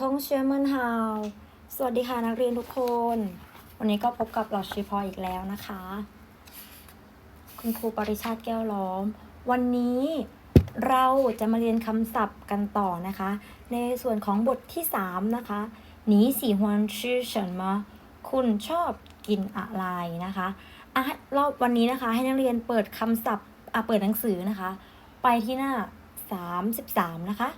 ทงเชื่อมันฮาวสวัสดีค่ะนักเรียนทุกคน วันนี้ก็พบกับหลอดชีพออีกแล้วนะคะ คุณครูปริชาติแก้วล้อม วันนี้เราจะมาเรียนคำศัพท์กันต่อนะคะ ในส่วนของบทที่ 3 นะคะหนีสีฮวนชื่อเฉินมาคุณชอบกินอะไรนะคะอะรอบวันนี้นะคะ ให้นักเรียนเปิดคำศัพท์อะเปิดหนังสือนะคะ ไปที่หน้า 33 นะคะ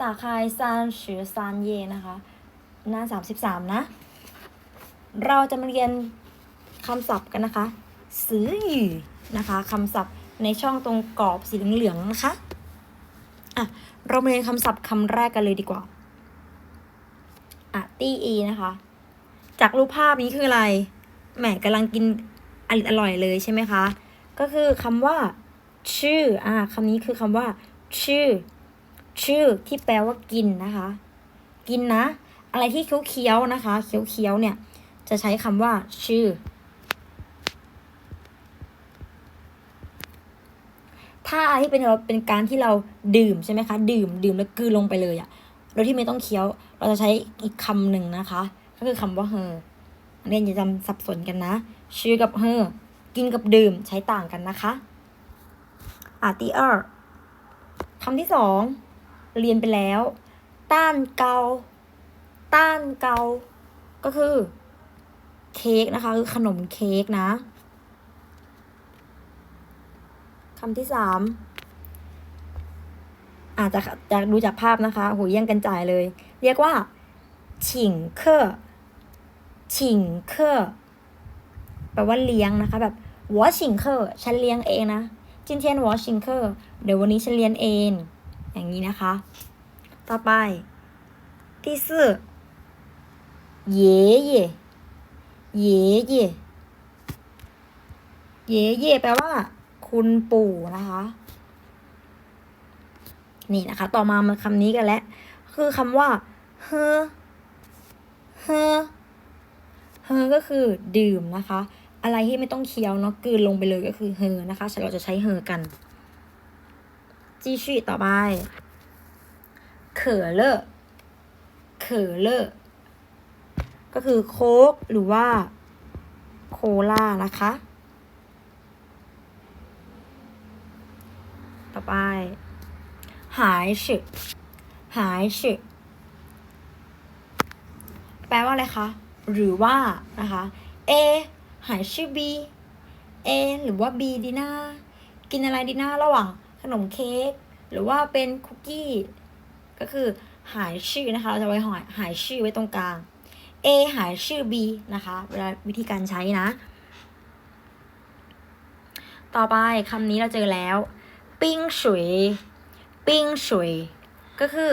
ตาคายซานชือซานเยนะคะ หน้า33นะ เราจะมาเรียนคำศัพท์กันนะคะซื้อหยู่นะคะคำศัพท์ในช่องตรงกรอบสีเหลืองๆนะคะอะเรามาเรียนคำศัพท์คำแรกกันเลยดีกว่าอะตี้อีนะคะ จากรูปภาพนี้คืออะไรแหมกำลังกินอร่อร่อยเลยใช่ไหมคะ ก็คือคำว่า ชื่ออะคำนี้คือคำว่า ชื่อ ชื่อที่แปลว่ากินนะคะ กินนะ อะไรที่เคี้ยวๆนะคะ เคี้ยวๆเนี่ย จะใช้คำว่า ชื่อ ถ้าอะไรที่เป็นเราเป็นการที่เราดื่มใช่ไหมคะ ดื่ม ดื่มแล้วกืนลงไปเลยอะโดยที่ไม่ต้องเคี้ยว เราจะใช้อีกคำหนึ่งนะคะ ก็คือคำว่าเฮอนักเรียนอย่าจำสับสนกันนะ ชื่อกับเฮอกินกับดื่มใช้ต่างกันนะคะอะตีเออร์คำที่สอง เรียนไปแล้ว ต้านเกา ต้านเกา ก็คือ เค้กนะคะ คือขนมเค้กนะคำที่สามอาจจะจากดูจากภาพนะคะหแย่งกันจ่ายเลย เรียกว่า ฉิงเคอฉิงเคอแปลว่าเลี้ยงนะคะ แบบหัวฉิงเคอฉันเลี้ยงเองนะจินเทียนหัวฉิงเคอเดี๋ยววันนี้ฉันเลี้ยงเอง อย่างนี้นะคะ ต่อไปที่สี่เย่เย่เย่เย่เย่เย่แปลว่า คุณปู่นะคะ นี่นะคะ ต่อมามาคำนี้กันแล้ว คือคำว่าเฮอเฮอเฮอก็คือดื่มนะคะ อะไรที่ไม่ต้องเคี้ยวเนาะกลืนลงไปเลยก็คือเฮอนะคะเราจะใช้เฮอกัน จีชีต่อไปเขอเลอเขอเลอก็คือโค้กหรือว่า โคลานะคะ ต่อไปหายฉึหายฉึแปลว่าอะไรคะ หรือว่านะคะ A หายชื่อ B A หรือว่า B ดีน่ากินอะไรดีน่าระหว่าง นมเค้กหรือว่าเป็นคุกกี้ ก็คือหายชื่อนะคะ เราจะไว้หายหายชื่อไว้ตรงกลาง A หายชื่อ B นะคะเวลาวิธีการใช้นะ ต่อไปคำนี้เราเจอแล้ว ปิ้งฉุย ปิ้งฉุย ก็คือ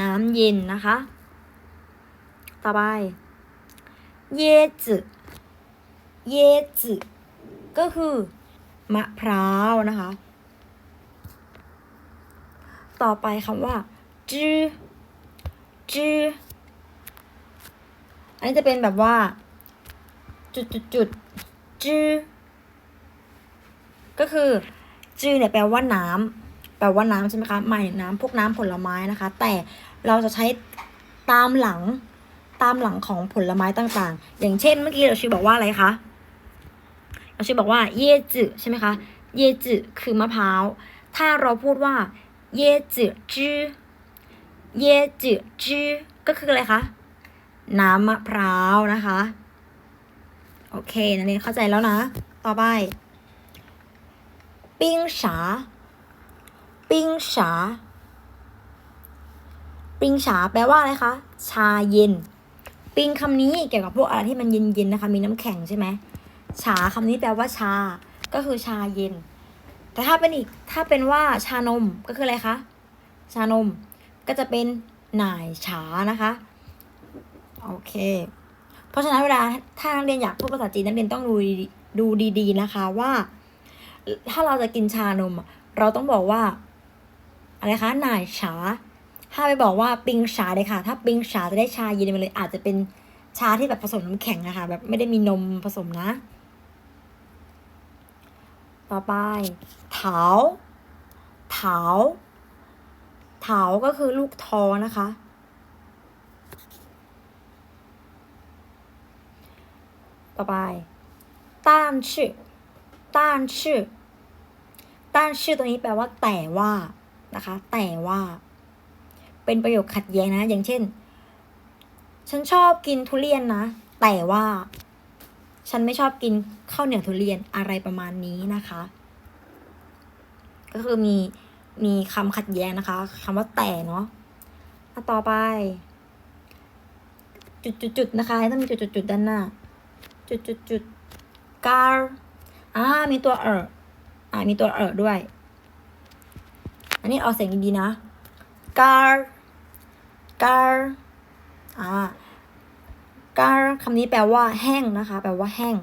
น้ำเย็นนะคะ ต่อไป เยจืเยจืก็คือ มะพร้าวนะคะ ต่อไปคำว่าจื้อจื้ออันนี้จะเป็นแบบว่า จุดจุดจุดจื้อก็คือจื้อเนี่ยแปลว่าน้ำแปลว่าน้ำใช่ไหมคะหมายน้ำพวกน้ำผลไม้นะคะ แต่เราจะใช้ตามหลังตามหลังของผลไม้ต่างๆ อย่างเช่นเมื่อกี้เราชื่อบอกว่าอะไรคะเราชื่อบอกว่าเยจืใช่ไหมคะเยจืคือมะพร้าว ถ้าเราพูดว่า เย่จืจื้อเย่จืจื้อก็คืออะไรคะ น้ำมะพร้าวนะคะ โอเคนักเรียนเข้าใจแล้วนะ ต่อไป ปิ้งฉาปิ้งฉาปิ้งฉาแปลว่าอะไรคะ ชาเย็น ปิ้งคำนี้เกี่ยวกับพวกอะไรที่มันเย็นๆนะคะ มีน้ำแข็งใช่ไหมฉาคำนี้แปลว่าชา ก็คือชาเย็น แต่ถ้าเป็นอีกถ้าเป็นว่าชานมก็คืออะไรคะ ชานมก็จะเป็นหน่ายฉานะคะ โอเค เพราะฉะนั้นเวลาถ้านักเรียนอยากพูดภาษาจีนนักเรียนต้องดูดูดีๆนะคะว่า ถ้าเราจะกินชานม เราต้องบอกว่า อะไรคะหน่ายฉาถ้าไปบอกว่าปิงชาเลยค่ะ ถ้าปิงชาจะได้ชาเย็นไปเลย อาจจะเป็นชาที่แบบผสมน้ำแข็งนะคะ แบบไม่ได้มีนมผสมนะ ต่อไป ถาเถาเถาก็คือลูกทอนะคะ ต่อไปต้านชื่อต้านชื่อต้านชื่อตัวนี้แปลว่าแต่ว่านะคะ แต่ว่า เป็นประโยคขัดแย้งนะ อย่างเช่น ฉันชอบกินทุเรียนนะ แต่ว่า ฉันไม่ชอบกินข้าวเหนียวทุเรียนอะไรประมาณนี้นะคะ ก็คือมีมีคำขัดแย้งนะคะคำว่าแต่เนาะต่อไป จุดๆๆนะคะต้องมีจุดๆๆด้านหน้า จุดจุดจุดการอ่ามีตัวเอออ่ามีตัวเออด้วย อันนี้เอาเสียงดีๆนะการการอ่าการคำนี้แปลว่าแห้งนะคะ แปลว่าแห้ง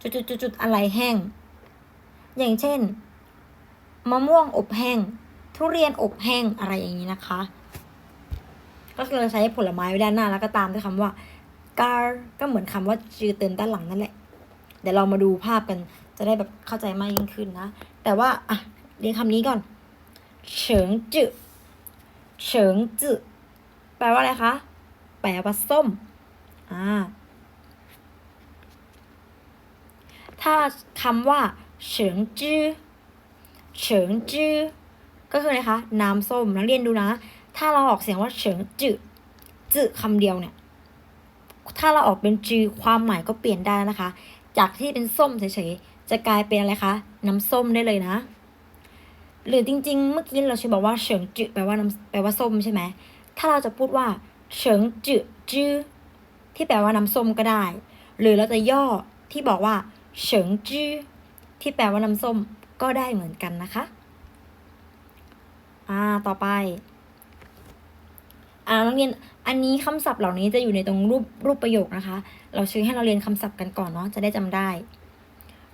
จุดจุดจุดจุดอะไรแห้ง อย่างเช่น มะม่วงอบแห้ง ทุเรียนอบแห้งอะไรอย่างนี้นะคะ ก็คือเราใช้ผลไม้ไว้ด้านหน้าแล้วก็ตามด้วยคำว่าการก็เหมือนคำว่าจือเติมด้านหลังนั่นแหละ เดี๋ยวเรามาดูภาพกันจะได้แบบเข้าใจมากยิ่งขึ้นนะ แต่ว่า อะ เรียนคำนี้ก่อน เฉิงจือเฉิงจือแปลว่าอะไรคะ แปลว่าส้ม อ่า ถ้าคำว่า เฉิงจือ เฉิงจื้อก็คืออะไรคะน้ำส้มนักเรียนดูนะ ถ้าเราออกเสียงว่าเฉิงจื้อจื้อคำเดียวเนี่ย ถ้าเราออกเป็นจื้อความหมายก็เปลี่ยนได้นะคะ จากที่เป็นส้มเฉยๆจะกลายเป็นอะไรคะน้ำส้มได้เลยนะ หรือจริง ๆ เมื่อกี้เราชื่อบอกว่าเฉิงจื้อแปลว่าน้ำแปลว่าส้มใช่ไหมถ้าเราจะพูดว่าเฉิงจือจื้อที่แปลว่าน้ำส้มก็ได้ หรือเราจะย่อที่บอกว่าเฉิงจื้อที่แปลว่าน้ำส้ม ก็ได้เหมือนกันนะคะ อ่า ต่อไป อ่านักเรียน อันนี้คำศัพท์เหล่านี้จะอยู่ในตรงรูปรูปประโยคนะคะ เราชื่อให้เราเรียนคำศัพท์กันก่อนเนาะ จะได้จำได้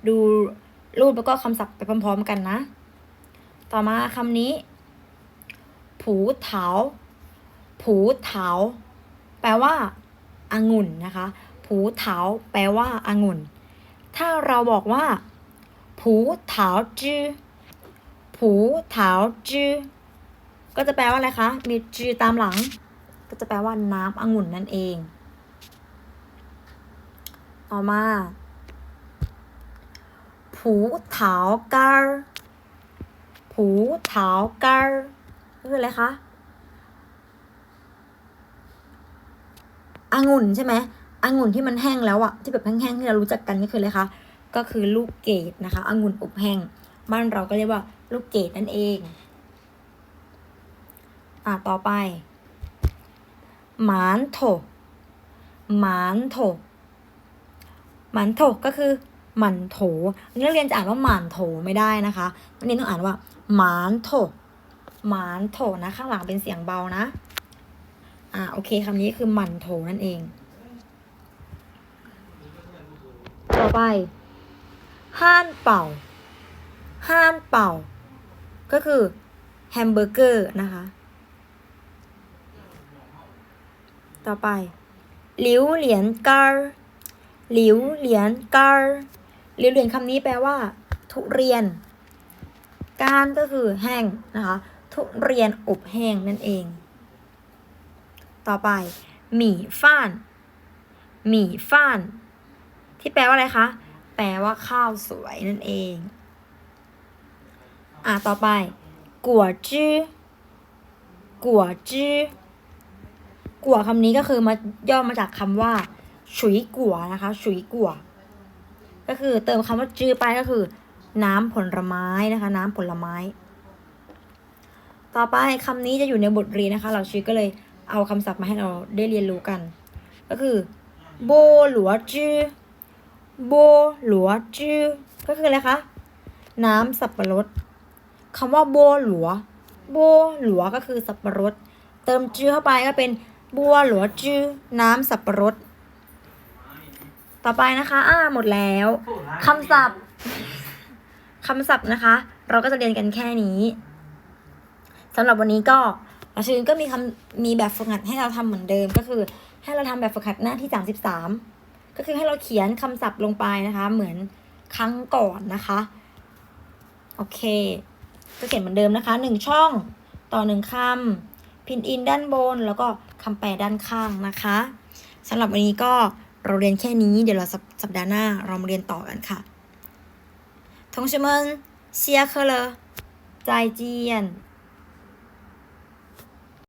ดูรูปแล้วก็คำศัพท์ไปพร้อมๆกันนะ ต่อมาคำนี้ ผูเถา ผูเถา แปลว่าอางุ่นนะคะ ผูเถา แปลว่าอางุ่น ถ้าเราบอกว่า ผูเถาจื้อผูเถาจื้อก็จะแปลว่าอะไรคะ มีจือตามหลัง ก็จะแปลว่าน้ำองุ่นนั่นเอง ต่อมาผูเถากาผูเถากาก็คืออะไรคะองุ่นใช่ไหมองุ่นที่มันแห้งแล้วอะที่แบบแห้งๆที่เรารู้จักกันก็คืออะไรคะ ก็คือลูกเกดนะคะองุ่นอบแห้งบ้านเราก็เรียกว่าลูกเกดนั่นเอง อะต่อไปหมานโถหมานโถหมันโถก็คือหมันโถอันนี้นักเรียนจะอ่านว่าหมันโถไม่ได้นะคะนักเรียนต้องอ่านว่าหมานโถหมานโถนะข้างหลังเป็นเสียงเบานะ อ่าโอเคคำนี้คือหมันโถนั่นเอง ต่อไป ห้านเป่า ห้านเป่า ก็คือแฮมเบอร์เกอร์นะคะ ต่อไปหลิวเหรียญกาหลิวเหรียญกาหลิวเหรียญคำนี้แปลว่า ทุเรียน การก็คือแห้งนะคะ ทุเรียนอบแห้งนั่นเอง ต่อไป หมี่ฟ้าน หมี่ฟ้าน ที่แปลว่าอะไรคะ แปลว่าข้าวสวยนั่นเอง อะ ต่อไปกัวจื้อกัวจื้อกัวคำนี้ก็คือมาย่อมาจากคำว่าฉุยกัวนะคะ ฉุยกัว ก็คือเติมคำว่าจื้อไปก็คือ น้ำผลไม้นะคะ น้ำผลไม้ ต่อไปคำนี้จะอยู่ในบทเรียนนะคะ เราชื่อก็เลยเอาคำศัพท์มาให้เราได้เรียนรู้กัน ก็คือโบหลัวจื้อ โบหลัวจื้อก็คืออะไรคะ น้ำสับปะรดคำว่าโบหลัวโบหลัวก็คือสับปะรด เติมจื้อเข้าไปก็เป็นบัวหลัวจื้อน้ำสับปะรด ต่อไปนะคะ อ่าหมดแล้วคำศัพท์คำศัพท์นะคะ เราก็จะเรียนกันแค่นี้สำหรับวันนี้ก็อาชินก็มีคำมีแบบฝึกหัดให้เราทำเหมือนเดิมก็คือ ให้เราทำแบบฝึกหัดหน้าที่สามสิบสาม ก็คือให้เราเขียนคำศัพท์ลงไปนะคะ เหมือนครั้งก่อนนะคะ โอเค ก็เขียนเหมือนเดิมนะคะหนึ่งช่อง ต่อหนึ่งคำพินอินด้านบน แล้วก็คำแปลด้านข้างนะคะสำหรับวันนี้ก็เราเรียนแค่นี้ เดี๋ยวเราสัปสัปดาห์หน้าเรามาเรียนต่อกันค่ะ同学们下课了再见